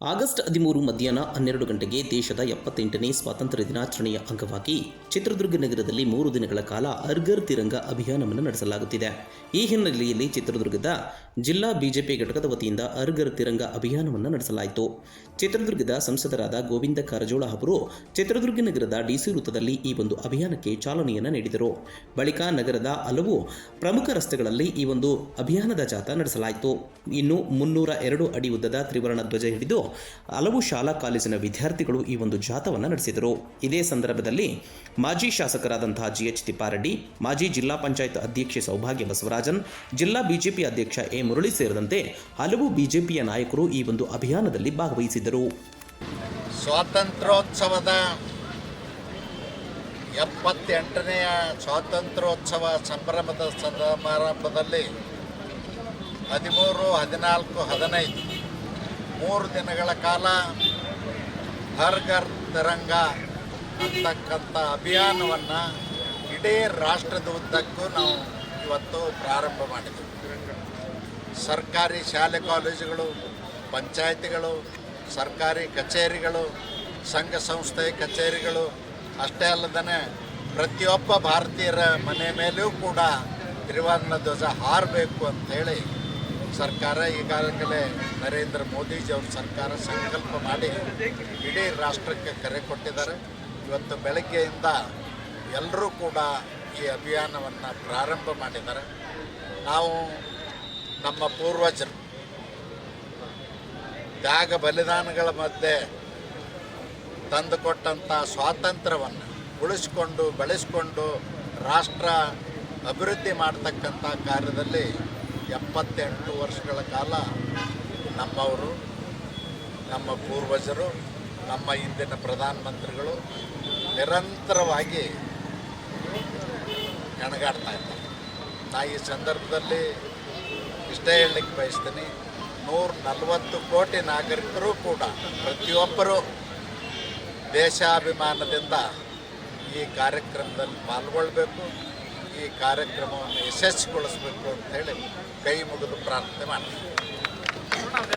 August ಹದಿಮೂರು ಮಧ್ಯಾಹ್ನ ಹನ್ನೆರಡು ಗಂಟೆಗೆ ದೇಶದ ಎಪ್ಪತ್ತೆಂಟನೇ ಸ್ವಾತಂತ್ರ್ಯ ದಿನಾಚರಣೆಯ ಅಂಗವಾಗಿ ಚಿತ್ರದುರ್ಗ ನಗರದಲ್ಲಿ ಮೂರು ದಿನಗಳ ಕಾಲ ಅರ್ಗರ್ ತಿರಂಗ ಅಭಿಯಾನವನ್ನು ನಡೆಸಲಾಗುತ್ತಿದೆ. ಈ ಹಿನ್ನೆಲೆಯಲ್ಲಿ ಚಿತ್ರದುರ್ಗದ ಜಿಲ್ಲಾ ಬಿಜೆಪಿ ಘಟಕದ ವತಿಯಿಂದ ಅರ್ಗರ್ ತಿರಂಗ ಅಭಿಯಾನವನ್ನು ನಡೆಸಲಾಯಿತು. ಚಿತ್ರದುರ್ಗದ ಸಂಸದರಾದ ಗೋವಿಂದ ಕಾರಜೋಳ ಅವರು ಚಿತ್ರದುರ್ಗ ನಗರದ ಡಿಸಿ ವೃತ್ತದಲ್ಲಿ ಈ ಒಂದು ಅಭಿಯಾನಕ್ಕೆ ಚಾಲನೆಯನ್ನು ನೀಡಿದರು. ಬಳಿಕ ನಗರದ ಹಲವು ಪ್ರಮುಖ ರಸ್ತೆಗಳಲ್ಲಿ ಈ ಒಂದು ಅಭಿಯಾನದ ಜಾಥಾ ನಡೆಸಲಾಯಿತು. ಇನ್ನು ಮುನ್ನೂರ ಎರಡು ಅಡಿ ಉದ್ದದ ತ್ರಿವರ್ಣ ಧ್ವಜ ಹಿಡಿದು ಹಲವು ಶಾಲಾ ಕಾಲೇಜಿನ ವಿದ್ಯಾರ್ಥಿಗಳು ಈ ಒಂದು ಜಾಥವನ್ನು ನಡೆಸಿದರು. ಇದೇ ಸಂದರ್ಭದಲ್ಲಿ ಮಾಜಿ ಶಾಸಕರಾದಂತಹ ಜಿಎಚ್ ತಿಪ್ಪಾರೆಡ್ಡಿ, ಮಾಜಿ ಜಿಲ್ಲಾ ಪಂಚಾಯತ್ ಅಧ್ಯಕ್ಷೆ ಸೌಭಾಗ್ಯ ಬಸವರಾಜನ್, ಜಿಲ್ಲಾ ಬಿಜೆಪಿ ಅಧ್ಯಕ್ಷ ಎ ಮುರಳಿ ಸೇರಿದಂತೆ ಹಲವು ಬಿಜೆಪಿಯ ನಾಯಕರು ಈ ಒಂದು ಅಭಿಯಾನದಲ್ಲಿ ಭಾಗವಹಿಸಿದ್ದರು. ಸ್ವಾತಂತ್ರ್ಯೋತ್ಸವದ ಎಪ್ಪತ್ತೆಂಟನೆಯ ಸ್ವಾತಂತ್ರ್ಯೋತ್ಸವ ಸಂಭ್ರಮದ ಸಮಾರಂಭದಲ್ಲಿ ಹದಿಮೂರು, ಹದಿನಾಲ್ಕು, ಹದಿನೈದು ಮೂರು ದಿನಗಳ ಕಾಲ ಹರ್ ಘರ್ ತರಂಗ ಅಂತಕ್ಕಂಥ ಅಭಿಯಾನವನ್ನು ಇಡೀ ರಾಷ್ಟ್ರದ ಉದ್ದಕ್ಕೂ ನಾವು ಇವತ್ತು ಪ್ರಾರಂಭ ಮಾಡಿದ್ದೆವು ಸರ್ಕಾರಿ ಶಾಲೆ ಕಾಲೇಜುಗಳು, ಪಂಚಾಯತಿಗಳು, ಸರ್ಕಾರಿ ಕಚೇರಿಗಳು, ಸಂಘ ಸಂಸ್ಥೆ ಕಚೇರಿಗಳು, ಅಷ್ಟೇ ಅಲ್ಲದೇ ಪ್ರತಿಯೊಬ್ಬ ಭಾರತೀಯರ ಮನೆ ಮೇಲೂ ಕೂಡ ತ್ರಿವರ್ಣ ಧ್ವಜ ಹಾರಬೇಕು ಅಂಥೇಳಿ ಸರ್ಕಾರ ಈಗಾಗಲೇ ನರೇಂದ್ರ ಮೋದಿಜಿ ಮೋದಿಜಿಯವ್ರ ಸರ್ಕಾರ ಸಂಕಲ್ಪ ಮಾಡಿ ಇಡೀ ರಾಷ್ಟ್ರಕ್ಕೆ ಕರೆ ಕೊಟ್ಟಿದ್ದಾರೆ. ಇವತ್ತು ಬೆಳಗ್ಗೆಯಿಂದ ಎಲ್ಲರೂ ಕೂಡ ಈ ಅಭಿಯಾನವನ್ನು ಪ್ರಾರಂಭ ಮಾಡಿದ್ದಾರೆ. ನಾವು ನಮ್ಮ ಪೂರ್ವಜರು ತ್ಯಾಗ ಬಲಿದಾನಗಳ ಮಧ್ಯೆ ತಂದುಕೊಟ್ಟಂಥ ಸ್ವಾತಂತ್ರ್ಯವನ್ನು ಉಳಿಸ್ಕೊಂಡು ಬೆಳೆಸ್ಕೊಂಡು ರಾಷ್ಟ್ರ ಅಭಿವೃದ್ಧಿ ಮಾಡ್ತಕ್ಕಂಥ ಕಾರ್ಯದಲ್ಲಿ ಎಪ್ಪತ್ತೆಂಟು ವರ್ಷಗಳ ಕಾಲ ನಮ್ಮವರು, ನಮ್ಮ ಪೂರ್ವಜರು, ನಮ್ಮ ಹಿಂದಿನ ಪ್ರಧಾನಮಂತ್ರಿಗಳು ನಿರಂತರವಾಗಿ ಹೆಣಗಾಡ್ತಾ ಇದ್ದಾರೆ. ನಾ ಈ ಸಂದರ್ಭದಲ್ಲಿ ಇಷ್ಟೇ ಹೇಳಲಿಕ್ಕೆ ಬಯಸ್ತೀನಿ, ನೂರ ನಲವತ್ತು ಕೋಟಿ ನಾಗರಿಕರು ಕೂಡ, ಪ್ರತಿಯೊಬ್ಬರೂ ದೇಶಾಭಿಮಾನದಿಂದ ಈ ಕಾರ್ಯಕ್ರಮದಲ್ಲಿ ಪಾಲ್ಗೊಳ್ಬೇಕು. ಈ ಕಾರ್ಯಕ್ರಮವನ್ನು ಯಶಸ್ವಿಗೊಳಿಸಬೇಕು ಅಂತ ಹೇಳಿ ಕೈ ಮುಗಿದು ಪ್ರಾರ್ಥನೆ ಮಾಡ್ತೀನಿ.